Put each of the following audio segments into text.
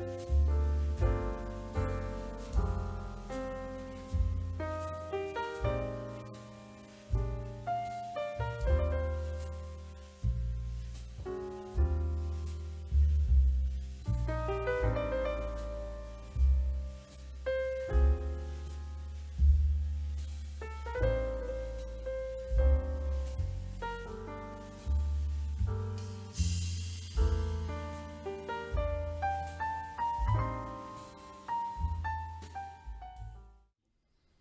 Bye.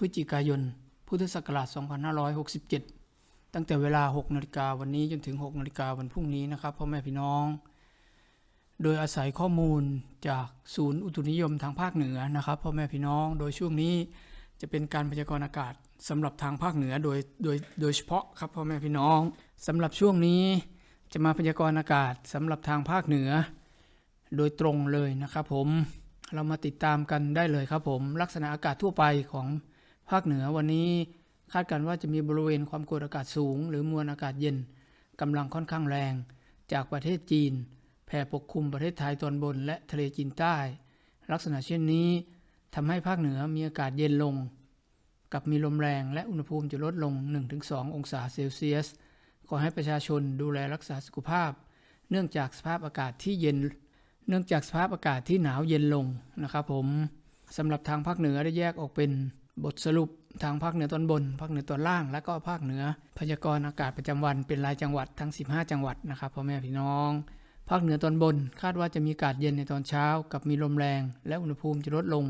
พฤศจิกายน พุทธศักราช 2567 ตั้งแต่เวลา 6 นาฬิกาวันนี้จนถึง 6 นาฬิกาวันพรุ่งนี้นะครับพ่อแม่พี่น้อง โดยอาศัยข้อมูลจากศูนย์อุตุนิยมทางภาคเหนือนะครับพ่อแม่พี่น้อง โดยช่วงนี้จะเป็นการพยากรณ์อากาศสำหรับทางภาคเหนือโดยโดยโดยเฉพาะครับพ่อแม่พี่น้องสำหรับช่วงนี้จะมาพยากรณ์อากาศสำหรับทางภาคเหนือ โดยตรงเลยนะครับผมเรามาติดตามกันได้เลยครับผม ลักษณะอากาศทั่วไปของ ภาคเหนือวันนี้คาดการณ์ว่าจะมีบริเวณความกดอากาศสูง หรือมวลอากาศเย็นกำลังค่อนข้างแรง จากประเทศจีน แผ่ปกคลุมประเทศไทยตอนบนและทะเลจีนใต้ ลักษณะเช่นนี้ทำให้ภาคเหนือมีอากาศเย็นลง กับมีลมแรงและอุณหภูมิจะลดลง 1-2 องศาเซลเซียส ขอให้ประชาชนดูแลรักษาสุขภาพ เนื่องจากสภาพอากาศที่เย็น เนื่องจากสภาพอากาศที่หนาวเย็นลงนะครับผมสำหรับทางภาคเหนือได้แยกออกเป็น บทสรุปทางภาคเหนือตอนบน ภาคเหนือตอนล่าง และก็ภาคเหนือ พยากรณ์อากาศประจำวันเป็นรายจังหวัดทั้ง 15 จังหวัดนะครับพ่อแม่พี่น้อง ภาคเหนือตอนบน คาดว่าจะมีอากาศเย็นในตอนเช้า กับมีลมแรง และอุณหภูมิจะลดลง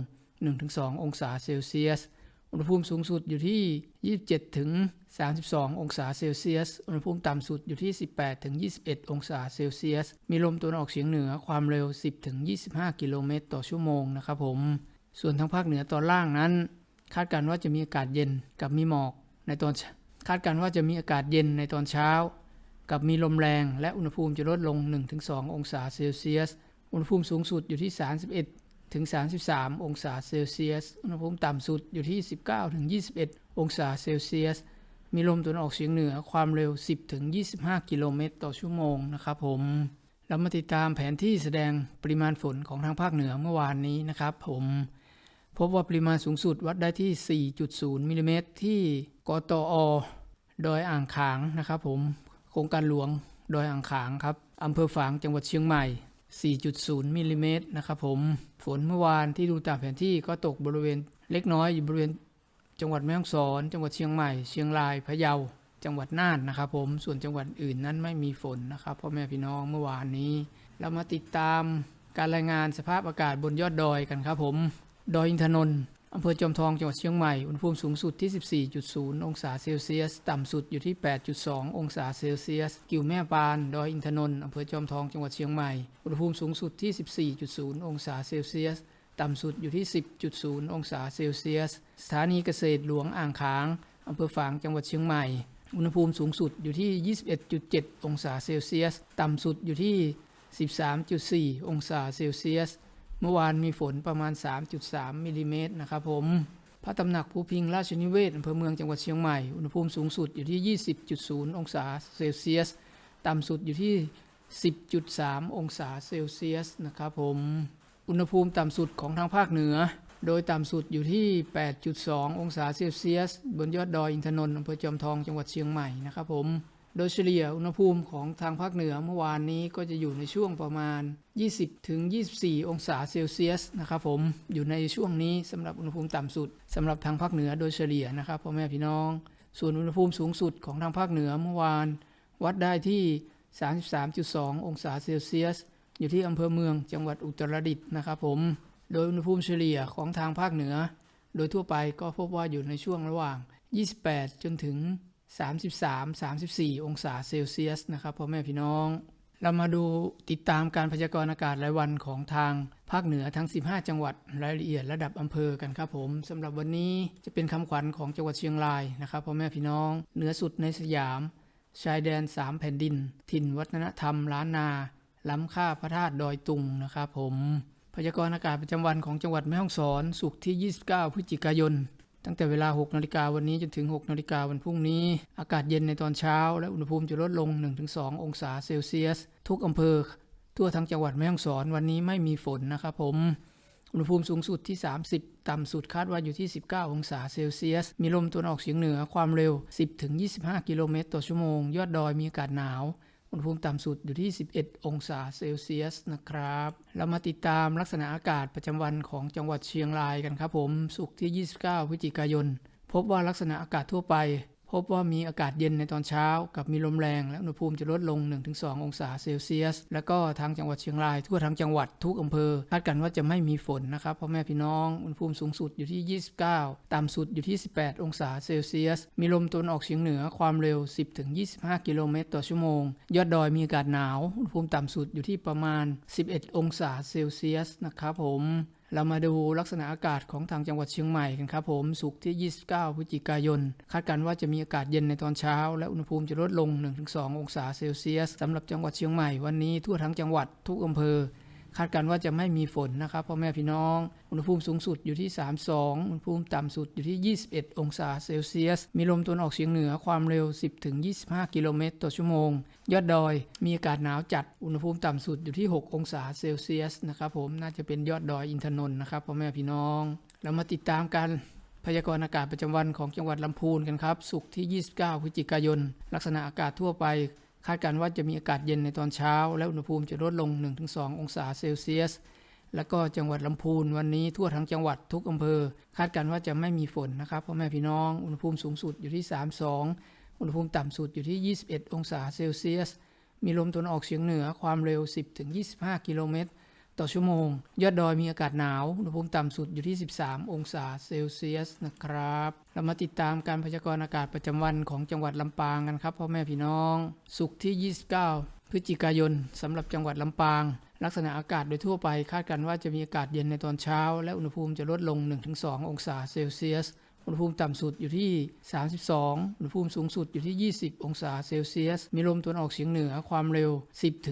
1-2 องศาเซลเซียส อุณหภูมิสูงสุดอยู่ที่ 27ถึง32 องศาเซลเซียส อุณหภูมิต่ำสุดอยู่ที่ 18ถึง21 องศาเซลเซียส มีลมตะวันออกเฉียงเหนือความเร็ว 10ถึง25 กิโลเมตรต่อชั่วโมงนะครับผม ส่วนทางภาคเหนือตอนล่างนั้น คาดการณ์ว่าจะมีอากาศเย็นกับมีหมอกในตอนคาดการณ์ว่าจะมีอากาศเย็นในตอนเช้า กับมีลมแรงและอุณหภูมิจะลดลง 1-2 องศาเซลเซียส อุณหภูมิสูงสุดอยู่ที่ 31ถึง33 องศาเซลเซียส อุณหภูมิต่ำสุดอยู่ที่ 19ถึง21 องศาเซลเซียส มีลมตะวันออกเฉียงเหนือความเร็ว 10ถึง25 กิโลเมตรต่อชั่วโมงนะครับผมเรามาติดตามแผนที่แสดงปริมาณฝนของทางภาคเหนือเมื่อวานนี้นะครับผม พบว่าปริมาณสูงสุดวัดได้ที่ 4.0 มิลลิเมตรที่กตอดอยอ่างขางนะครับผมโครงการหลวงดอยอ่างขางครับอำเภอฝางจังหวัดเชียงใหม่ 4.0 มิลลิเมตรนะครับผมฝนเมื่อวานที่ดูตามแผนที่ก็ตกบริเวณเล็กน้อยอยู่บริเวณจังหวัดแม่ฮ่องสอน จังหวัดเชียงใหม่ เชียงรายพะเยาจังหวัดน่านนะครับผมส่วนจังหวัดอื่นนั้นไม่มีฝนนะครับพ่อแม่พี่น้องเมื่อวานนี้ เรามาติดตามการรายงานสภาพอากาศบนยอดดอยกันครับผม ดอยอินทนนท์อำเภอจอมทองจังหวัดเชียงใหม่ อุณหภูมิสูงสุดที่ 14.0 องศาเซลเซียส ต่ำสุดอยู่ที่ 8.2 องศาเซลเซียส กิ่วแม่ปาน ดอยอินทนนท์อำเภอจอมทองจังหวัดเชียงใหม่ อุณหภูมิสูงสุดที่ 14.0 องศาเซลเซียส ต่ำสุดอยู่ที่ 10.0 องศาเซลเซียส สถานีเกษตรหลวงอ่างขางอำเภอฝางจังหวัดเชียงใหม่ อุณหภูมิสูงสุดอยู่ที่ 21.7 องศาเซลเซียส ต่ำสุดอยู่ที่ 13.4 องศาเซลเซียส เมื่อวานมีฝนประมาณ 3.3มิลลิเมตรนะครับผมพระตำหนักภูพิงราชนิเวศอำเภอเมืองจังหวัดเชียงใหม่ อุณหภูมิสูงสุดอยู่ที่ 20.0 องศาเซลเซียส ต่ำสุดอยู่ที่ 10.3 องศาเซลเซียสนะครับผม อุณหภูมิต่ำสุดของทางภาคเหนือ โดยต่ำสุดอยู่ที่ 8.2 องศาเซลเซียส บนยอดดอยอินทนนท์อำเภอจอมทองจังหวัดเชียงใหม่นะครับผม โดยเฉลี่ยอุณหภูมิของทางภาคเหนือเมื่อวานนี้ก็จะอยู่ในช่วงประมาณ 20ถึง24 องศาเซลเซียสนะครับผมอยู่ในช่วงนี้สำหรับอุณหภูมิต่ำสุดสำหรับทางภาคเหนือโดยเฉลี่ยนะครับพ่อแม่พี่น้อง ส่วนอุณหภูมิสูงสุดของทางภาคเหนือเมื่อวาน วัดได้ที่ 33.2 องศาเซลเซียส อยู่ที่อำเภอเมืองจังหวัดอุตรดิตถ์นะครับผมโดยอุณหภูมิเฉลี่ยของทางภาคเหนือ โดยทั่วไปก็พบว่าอยู่ในช่วงระหว่าง 28 จนถึง 33-34 องศาเซลเซียสนะครับพ่อแม่พี่น้อง เรามาดูติดตามการพยากรณ์อากาศรายวันของทางภาคเหนือทั้ง 15 จังหวัดรายละเอียดระดับอำเภอกันครับผมสำหรับวันนี้จะเป็นคำขวัญของจังหวัดเชียงรายนะครับพ่อแม่พี่น้องเหนือสุดในสยาม ชายแดน 3 แผ่นดิน ถิ่นวัฒนธรรมล้านนา ล้ำค่าพระธาตุดอยตุงนะครับผมพยากรณ์อากาศประจำวันของจังหวัดแม่ฮ่องสอนศุกที่ 29 พฤศจิกายน ตั้งแต่เวลา 6 นาฬิกาวันนี้จนถึง 6 นาฬิกาวันพรุ่งนี้ อากาศเย็นในตอนเช้า และอุณหภูมิจะลดลง 1-2 องศาเซลเซียส ทุกอำเภอ ทั่วทั้งจังหวัดแม่ฮ่องสอนวันนี้ไม่มีฝนนะครับผม อุณหภูมิสูงสุดที่ 30 ต่ำสุดคาดว่าอยู่ที่ 19 องศาเซลเซียส มีลมตะวันออกเฉียงเหนือความเร็ว 10-25 กิโลเมตรต่อชั่วโมง ยอดดอยมีอากาศหนาว อุณหภูมิต่ำสุดอยู่ที่ 11 องศาเซลเซียสนะครับ เรามาติดตามลักษณะอากาศประจำวันของจังหวัดเชียงรายกันครับผม สุกที่ 29 พฤศจิกายน พบว่าลักษณะอากาศทั่วไป พบว่ามีอากาศเย็นในตอนเช้า กับมีลมแรงและอุณหภูมิจะลดลง 1-2 องศาเซลเซียส แล้วก็ทางจังหวัดเชียงราย ทั่วทั้งจังหวัดทุกอำเภอคาดกันว่าจะไม่มีฝนนะครับพ่อแม่พี่น้องอุณหภูมิสูงสุดอยู่ที่ 29 ต่ำสุดอยู่ที่ 18 องศาเซลเซียส มีลมตะวันออกเฉียงเหนือความเร็ว 10-25 กิโลเมตรต่อชั่วโมง ยอดดอยมีอากาศหนาวอุณหภูมิต่ำสุดอยู่ที่ประมาณ 11 องศาเซลเซียสนะครับผม เรามาดูลักษณะอากาศของทางจังหวัดเชียงใหม่กันครับผมสุกที่ 29 พฤศจิกายน คาดการณ์ว่าจะมีอากาศเย็นในตอนเช้า และอุณหภูมิจะลดลง 1-2 องศาเซลเซียสสำหรับจังหวัดเชียงใหม่วันนี้ทั่วทั้งจังหวัดทุกอำเภอ คาดการณ์ว่าจะไม่มีฝนนะครับพ่อแม่พี่น้อง อุณหภูมิสูงสุดอยู่ที่ 32 อุณหภูมิต่ำสุดอยู่ที่ 21 องศาเซลเซียส มีลมตะวันออกเฉียงเหนือความเร็ว 10-25 กิโลเมตรต่อชั่วโมง ยอดดอยมีอากาศหนาวจัด อุณหภูมิต่ำสุดอยู่ที่ 6 องศาเซลเซียสนะครับผมน่าจะเป็นยอดดอยอินทนนท์นะครับพ่อแม่พี่น้อง เรามาติดตามการพยากรณ์อากาศประจำวันของจังหวัดลำพูนกันครับศุกร์ที่ 29 พฤศจิกายน ลักษณะอากาศทั่วไป คาดการณ์ว่าจะมีอากาศเย็นในตอนเช้า และอุณหภูมิจะลดลง 1-2 องศาเซลเซียส แล้วก็จังหวัดลำพูนวันนี้ทั่วทั้งจังหวัดทุกอำเภอ คาดการณ์ว่าจะไม่มีฝนนะครับพ่อแม่พี่น้องอุณหภูมิสูงสุดอยู่ที่ 32 อุณหภูมิต่ำสุดอยู่ที่ 21 องศาเซลเซียส มีลมตะวันออกเฉียงเหนือความเร็ว 10-25 กิโลเมตร ต่อชั่วโมง ยอดดอยมีอากาศหนาว อุณหภูมิต่ำสุดอยู่ที่ 13 องศาเซลเซียสนะครับ เรามาติดตามการพยากรณ์อากาศประจำวันของจังหวัดลำปางกันครับพ่อแม่พี่น้องศุกร์ที่ 29 พฤศจิกายนสำหรับจังหวัดลำปางลักษณะอากาศโดยทั่วไปคาดกันว่าจะมีอากาศเย็นในตอนเช้า และอุณหภูมิจะลดลง 1-2 องศาเซลเซียส อุณหภูมิต่ำสุดอยู่ที่ 32 อุณหภูมิสูงสุดอยู่ที่ 20 องศาเซลเซียส มีลมตะวันออกเฉียงเหนือความเร็ว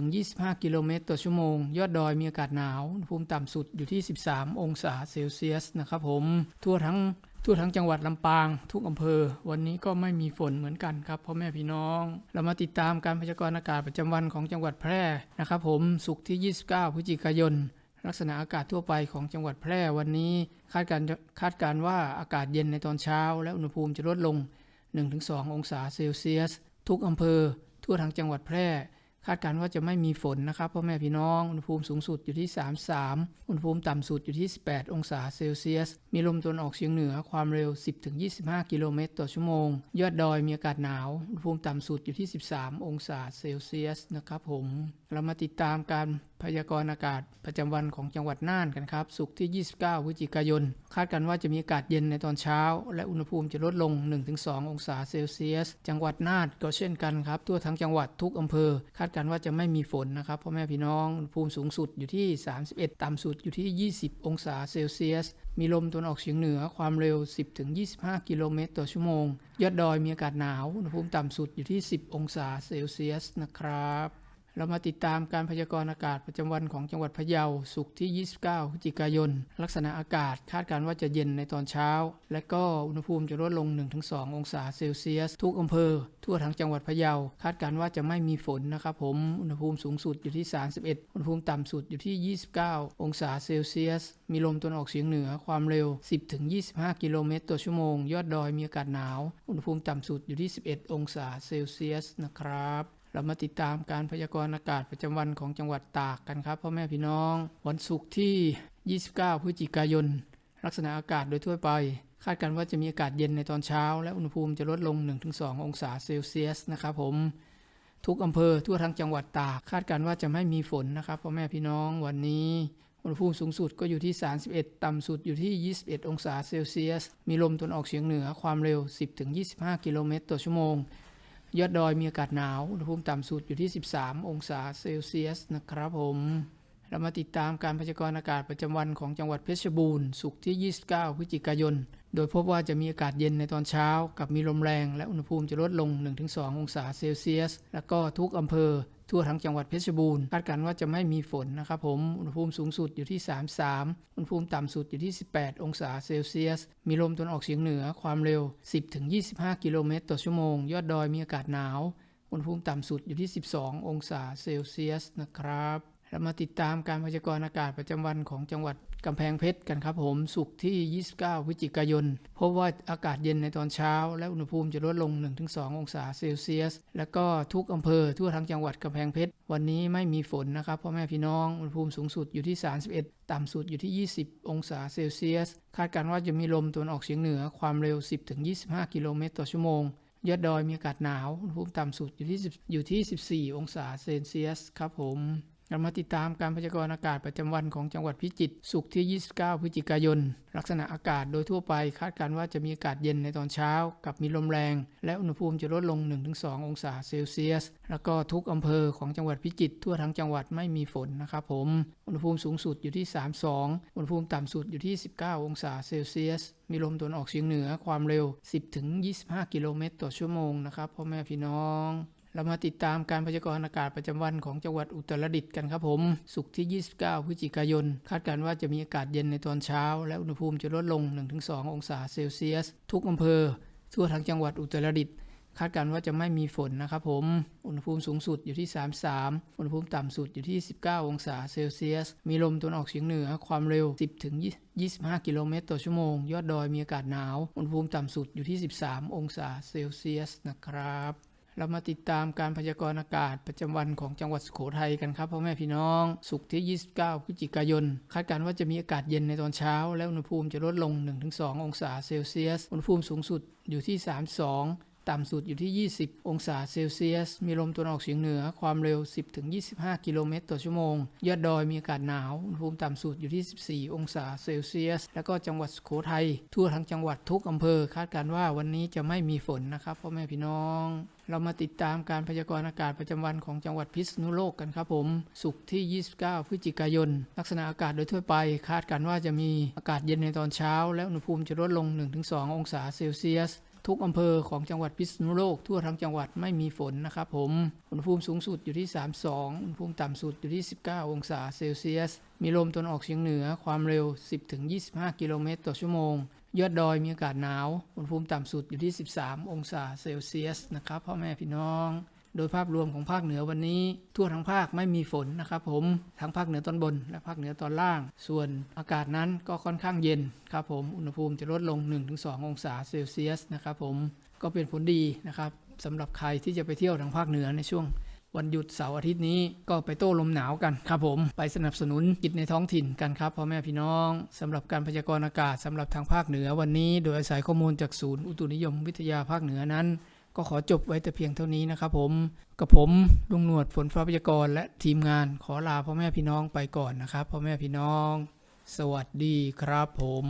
10-25 กิโลเมตรต่อชั่วโมง ยอดดอยมีอากาศหนาว อุณหภูมิต่ำสุดอยู่ที่ 13 องศาเซลเซียสนะครับผม ทั่วทั้งทั่วทั้งจังหวัดลำปาง ทุกอำเภอ วันนี้ก็ไม่มีฝนเหมือนกันครับพ่อแม่พี่น้อง เรามาติดตามการพยากรณ์อากาศประจำวันของจังหวัดแพร่นะครับผมศุกร์ที่ 29 พฤศจิกายน ลักษณะอากาศทั่วไปของจังหวัดแพร่วันนี้ คาดการคาดการว่าอากาศเย็นในตอนเช้า และอุณหภูมิจะลดลง 1-2 องศาเซลเซียส ทุกอำเภอ ทั่วทั้งจังหวัดแพร่ คาดการว่าจะไม่มีฝนนะครับพ่อแม่พี่น้องอุณหภูมิสูงสุดอยู่ที่ 33 อุณหภูมิต่ำสุดอยู่ที่ 18 องศาเซลเซียส มีลมตะวันออกเฉียงเหนือความเร็ว 10-25 กิโลเมตรต่อชั่วโมง ยอดดอยมีอากาศหนาวอุณหภูมิต่ำสุดอยู่ที่ 13 องศาเซลเซียสนะครับผมเรามาติดตามการ พยากรณ์อากาศประจำวันของจังหวัดน่านกันครับศุกที่ 29 พฤศจิกายน คาดกันว่าจะมีอากาศเย็นในตอนเช้า และอุณหภูมิจะลดลง 1-2 องศาเซลเซียส จังหวัดน่านก็เช่นกันครับ ทั่วทั้งจังหวัดทุกอำเภอ คาดกันว่าจะไม่มีฝนนะครับพ่อแม่พี่น้อง อุณหภูมิสูงสุดอยู่ที่ 31 ต่ำสุดอยู่ที่ 20 องศาเซลเซียส มีลมตะวันออกเฉียงเหนือความเร็ว 10-25 กิโลเมตรต่อชั่วโมง ยอดดอยมีอากาศหนาว อุณหภูมิต่ำสุดอยู่ที่ 10 องศาเซลเซียสนะครับ เรามาติดตามการพยากรณ์อากาศประจำวันของจังหวัดพะเยาศุกร์ที่ 29พฤศจิกายน ลักษณะอากาศคาดการณ์ว่าจะเย็นในตอนเช้า และก็อุณหภูมิจะลดลง 1-2 องศาเซลเซียส ทุกอำเภอ ทั่วทั้งจังหวัดพะเยา คาดการณ์ว่าจะไม่มีฝนนะครับผม อุณหภูมิสูงสุดอยู่ที่ 31 อุณหภูมิต่ำสุดอยู่ที่ 29 องศาเซลเซียส มีลมตะวันออกเฉียงเหนือความเร็ว 10-25 กิโลเมตรต่อชั่วโมง ยอดดอยมีอากาศหนาว อุณหภูมิต่ำสุดอยู่ที่ 11 องศาเซลเซียสนะครับ เรามาติดตามการพยากรณ์อากาศประจำวันของจังหวัดตากกันครับพ่อแม่พี่น้อง วันศุกร์ที่ 29 พฤศจิกายน ลักษณะอากาศโดยทั่วไป คาดกันว่าจะมีอากาศเย็นในตอนเช้า และอุณหภูมิจะลดลง 1-2 องศาเซลเซียสนะครับผม ทุกอำเภอทั่วทั้งจังหวัดตาก คาดการณ์ว่าจะไม่มีฝนนะครับพ่อแม่พี่น้องวันนี้อุณหภูมิสูงสุดก็อยู่ที่ 31 ต่ำสุดอยู่ที่ 21 องศาเซลเซียส มีลมตะวันออกเฉียงเหนือความเร็ว 10-25 กิโลเมตรต่อชั่วโมง ยอดดอยมีอากาศหนาวอุณหภูมิต่ำสุดอยู่ที่ 13 องศาเซลเซียสนะครับผม เรามาติดตามการพยากรณ์อากาศประจำวันของจังหวัดเพชรบูรณ์ สุกที่ 29 พฤศจิกายน โดยพบว่าจะมีอากาศเย็นในตอนเช้า กับมีลมแรงและอุณหภูมิจะลดลง 1-2 องศาเซลเซียส แล้วก็ทุกอำเภอทั่วทั้งจังหวัดเพชรบูรณ์คาดการณ์ว่าจะไม่มีฝนนะครับผม อุณหภูมิสูงสุดอยู่ที่ 33 อุณหภูมิต่ำสุดอยู่ที่ 18 องศาเซลเซียส มีลมตะวันออกเฉียงเหนือความเร็ว 10-25 กิโลเมตรต่อชั่วโมง ยอดดอยมีอากาศหนาว อุณหภูมิต่ำสุดอยู่ที่ 12 องศาเซลเซียสนะครับ เรามาติดตามการพยากรณ์อากาศประจำวันของจังหวัด กำแพงเพชรกันครับผมศุกที่ 29 พฤศจิกายน พบว่าอากาศเย็นในตอนเช้า และอุณหภูมิจะลดลง 1-2 องศาเซลเซียส แล้วก็ทุกอำเภอทั่วทั้งจังหวัดกำแพงเพชร วันนี้ไม่มีฝนนะครับพ่อแม่พี่น้องอุณหภูมิสูงสุดอยู่ที่ 31 ต่ำสุดอยู่ที่ 20 องศาเซลเซียส คาดการณ์ว่าจะมีลมตะวันออกเฉียงเหนือความเร็ว 10-25 กิโลเมตรต่อชั่วโมงยอดดอยมีอากาศหนาวอุณหภูมิต่ำสุดอยู่ที่อยู่ที่ 14 องศาเซลเซียสครับผม เรามาติดตามการพยากรณ์อากาศประจำวันของจังหวัดพิจิตรศุกร์ที่ 29 พฤศจิกายน ลักษณะอากาศโดยทั่วไปคาดการณ์ว่าจะมีอากาศเย็นในตอนเช้า กับมีลมแรง และอุณหภูมิจะลดลง 1-2 องศาเซลเซียส แล้วก็ทุกอำเภอของจังหวัดพิจิตรทั่วทั้งจังหวัดไม่มีฝนนะครับผม อุณหภูมิสูงสุดอยู่ที่ 32 อุณหภูมิต่ำสุดอยู่ที่ 19 องศาเซลเซียสมีลมตะวันออกเฉียงเหนือความเร็ว 10-25 กิโลเมตรต่อชั่วโมงนะครับพ่อแม่พี่น้อง เรามาติดตามการพยากรณ์อากาศประจำวันของจังหวัดอุตรดิตถ์กันครับผมศุกที่ 29 พฤศจิกายน คาดการณ์ว่าจะมีอากาศเย็นในตอนเช้า และอุณหภูมิจะลดลง 1-2 องศาเซลเซียส ทุกอำเภอ ทั่วทั้งจังหวัดอุตรดิตถ์คาดการณ์ว่าจะไม่มีฝนนะครับผม อุณหภูมิสูงสุดอยู่ที่ 33 อุณหภูมิต่ำสุดอยู่ที่ 19 องศาเซลเซียส มีลมตะวันออกเฉียงเหนือ ความเร็ว 10ถึง25 กิโลเมตรต่อชั่วโมง ยอดดอยมีอากาศหนาว อุณหภูมิต่ำสุดอยู่ที่ 13 องศาเซลเซียสนะครับ เรามาติดตามการพยากรณ์อากาศประจำวันของจังหวัดสุโขทัยกันครับพ่อแม่พี่น้องศุกร์ที่ 29 พฤศจิกายน คาดการณ์ว่าจะมีอากาศเย็นในตอนเช้า และอุณหภูมิจะลดลง 1-2 องศาเซลเซียส อุณหภูมิสูงสุดอยู่ที่ 32ต่ำสุดอยู่ที่ 20 องศาเซลเซียส มีลมตะวันออกเฉียงเหนือ ความเร็ว 10-25 กิโลเมตรต่อชั่วโมง ยอดดอยมีอากาศหนาว อุณหภูมิต่ำสุดอยู่ที่ 14 องศาเซลเซียส แล้วก็จังหวัดสุโขทัย ทั่วทั้งจังหวัดทุกอำเภอ คาดการณ์ว่าวันนี้จะไม่มีฝนนะครับพ่อแม่พี่น้อง เรามาติดตามการพยากรณ์อากาศประจำวันของจังหวัดพิษณุโลกกันครับผมศุกที่ 29 พฤศจิกายน ลักษณะอากาศโดยทั่วไป คาดการณ์ว่าจะมีอากาศเย็นในตอนเช้า และอุณหภูมิจะลดลง 1-2 องศาเซลเซียส ทุกอำเภอของจังหวัดพิษณุโลกทั่วทั้งจังหวัดไม่มีฝนนะครับผม อุณหภูมิสูงสุดอยู่ที่ 32 อุณหภูมิต่ำสุดอยู่ที่ 19 องศาเซลเซียส มีลมตะวันออกเฉียงเหนือความเร็ว 10-25 กิโลเมตรต่อชั่วโมง ยอดดอยมีอากาศหนาว อุณหภูมิต่ำสุดอยู่ที่ 13 องศาเซลเซียสนะครับพ่อแม่พี่น้อง โดยภาพรวมของภาคเหนือวันนี้ ทั่วทั้งภาคไม่มีฝนนะครับผม ทั้งภาคเหนือตอนบน และภาคเหนือตอนล่าง ส่วนอากาศนั้นก็ค่อนข้างเย็นครับผม อุณหภูมิจะลดลง 1-2 องศาเซลเซียสนะครับผม ก็เป็นผลดีนะครับสำหรับใครที่จะไปเที่ยวทางภาคเหนือในช่วง วันหยุดเสาร์อาทิตย์นี้ก็ไปโต้ลมหนาวกันครับผมไปสนับสนุนกิจในท้องถิ่นกันครับพ่อแม่พี่น้องสำหรับการพยากรณ์อากาศสำหรับทางภาคเหนือวันนี้ โดยอาศัยข้อมูลจากศูนย์อุตุนิยมวิทยาภาคเหนือนั้น ก็ขอจบไว้แต่เพียงเท่านี้นะครับผมกับผมลุงหนวดฝนฟ้าพยากรณ์และทีมงานขอลาพ่อแม่พี่น้องไปก่อนนะครับพ่อแม่พี่น้อง สวัสดีครับผม